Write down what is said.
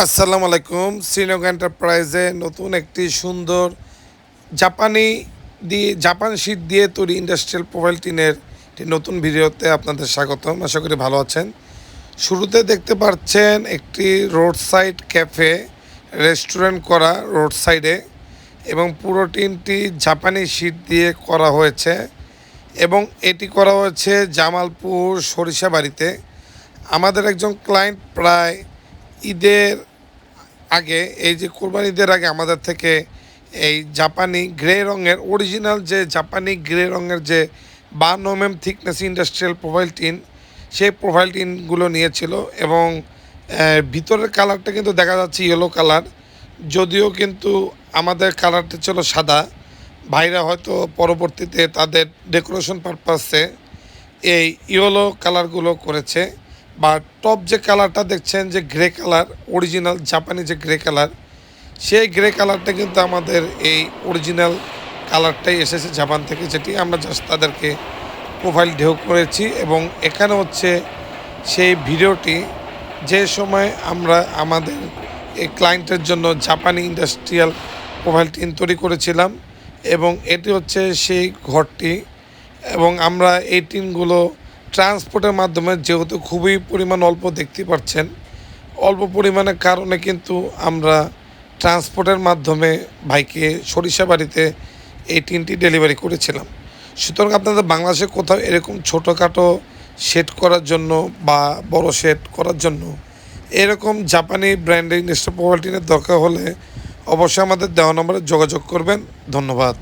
আসসালামু আলাইকুম। শ্রীনগর এন্টারপ্রাইজে নতুন একটি সুন্দর জাপানি দিয়ে, জাপান শীট দিয়ে তৈরি ইন্ডাস্ট্রিয়াল প্রোফাইল টিনের একটি নতুন ভিডিওতে আপনাদের স্বাগতম। আশা করি ভালো আছেন। শুরুতে দেখতে পাচ্ছেন একটি রোড সাইড ক্যাফে রেস্টুরেন্ট করা রোড সাইডে এবং পুরো টিনটি জাপানি শীট দিয়ে করা হয়েছে এবং এটি করা হয়েছে জামালপুর সরিষাবাড়িতে। আমাদের একজন ক্লায়েন্ট প্রায় ঈদের আগে, এই যে কোরবানি ঈদের আগে আমাদের থেকে এই জাপানি গ্রে রঙের অরিজিনাল যে জাপানি গ্রে রঙের যে বান্ন M thickness industrial profile tin সেই প্রোফাইল টিনগুলো নিয়েছিল এবং ভিতরের কালারটা কিন্তু দেখা যাচ্ছে ইয়েলো কালার যদিও কিন্তু আমাদের কালারটা ছিল সাদা। ভাইরা হয়তো পরবর্তীতে তাদের ডেকোরেশন পারপাসে এই ইয়েলো কালারগুলো করেছে। বা টপ যে কালারটা দেখছেন, যে গ্রে কালার অরিজিনাল জাপানি যে গ্রে কালার, সেই গ্রে কালারটা কিন্তু আমাদের এই অরিজিনাল কালারটাই এসেছে জাপান থেকে, যেটি আমরা জাস্ট তাদেরকে প্রোফাইল ঢেউ করেছি এবং এখানে হচ্ছে সেই ভিডিওটি যে সময় আমরা আমাদের এই ক্লায়েন্টের জন্য জাপানি ইন্ডাস্ট্রিয়াল প্রোফাইল টিন তৈরি করেছিলাম এবং এটি হচ্ছে সেই ঘরটি এবং আমরা এই টিনগুলো ট্রান্সপোর্টের মাধ্যমে যেহেতু খুবই পরিমাণ অল্প দেখতে পাচ্ছেন, অল্প পরিমাণের কারণে কিন্তু আমরা ট্রান্সপোর্টের মাধ্যমে ভাইকে সরিষা বাড়িতে এই টিনটি ডেলিভারি করেছিলাম। সুতরাং আপনাদের বাংলাদেশে কোথাও এরকম ছোটোখাটো সেট করার জন্য বা বড় সেট করার জন্য এরকম জাপানি ব্র্যান্ডের ইন্ডাস্ট্রি টিনের দরকার হলে অবশ্যই আমাদের দেওয়া নম্বরে যোগাযোগ করবেন। ধন্যবাদ।